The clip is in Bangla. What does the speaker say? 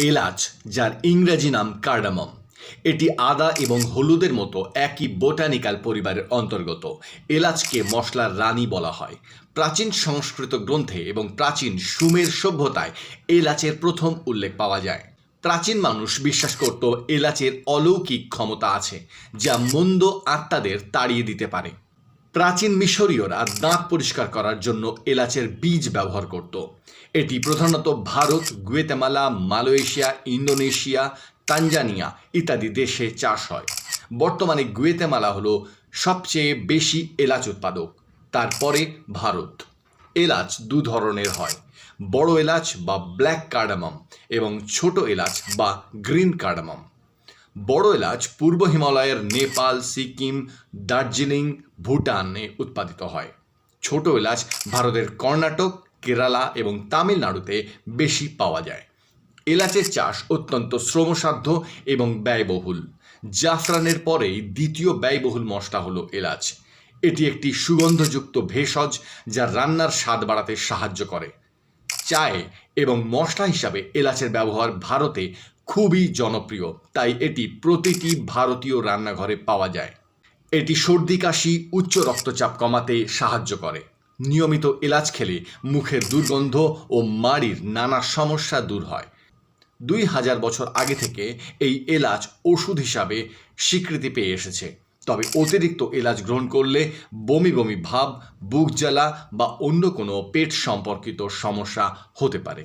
এলাচ, যার ইংরেজি নাম কার্ডামম। এটি আদা এবং হলুদের মতো একই বোটানিক্যাল পরিবারের অন্তর্গত। এলাচকে মশলার রানী বলা হয়। প্রাচীন সংস্কৃত গ্রন্থে এবং প্রাচীন সুমের সভ্যতায় এলাচের প্রথম উল্লেখ পাওয়া যায়। প্রাচীন মানুষ বিশ্বাস করত এলাচের অলৌকিক ক্ষমতা আছে, যা মন্দ আত্মাদের তাড়িয়ে দিতে পারে। প্রাচীন মিশরীয়রা দাঁত পরিষ্কার করার জন্য এলাচের বীজ ব্যবহার করত। এটি প্রধানত Bharat, Guatemala, Malaysia, Indonesia, Tanzania ইত্যাদি দেশে চাষ হয়। বর্তমানে গুয়েতেমালা হলো সবচেয়ে বেশি এলাচ উৎপাদক। তারপরে ভারত। এলাচ দু ধরনের হয়। বড় এলাচ বা ব্ল্যাক কার্ডামম এবং ছোট এলাচ বা গ্রিন কার্ডামম। বড় এলাচ পূর্ব হিমালয়ের নেপাল, সিকিম, দার্জিলিং, ভুটানে উৎপাদিত হয়। ছোট এলাচ ভারতের কর্ণাটক, কেরালা এবং তামিলনাড়ুতে বেশি পাওয়া যায়। এলাচের চাষ অত্যন্ত শ্রমসাধ্য এবং ব্যয়বহুল। জাফরানের পরেই দ্বিতীয় ব্যয়বহুল মশলা হলো এলাচ। এটি একটি সুগন্ধযুক্ত ভেষজ যা রান্নার স্বাদ বাড়াতে সাহায্য করে। চায়ে এবং মশলা হিসাবে এলাচের ব্যবহার ভারতে খুবই জনপ্রিয়, তাই এটি প্রতিটি ভারতীয় রান্নাঘরে পাওয়া যায়। এটি সর্দি, কাশি, উচ্চ রক্তচাপ কমাতে সাহায্য করে। নিয়মিত এলাচ খেলে মুখের দুর্গন্ধ ও মাড়ির নানা সমস্যা দূর হয়। দুই হাজার বছর আগে থেকে এই এলাচ ওষুধ হিসাবে স্বীকৃতি পেয়ে এসেছে। তবে অতিরিক্ত এলাচ গ্রহণ করলে বমি বমি ভাব, বুক জ্বালা বা অন্য কোনো পেট সম্পর্কিত সমস্যা হতে পারে।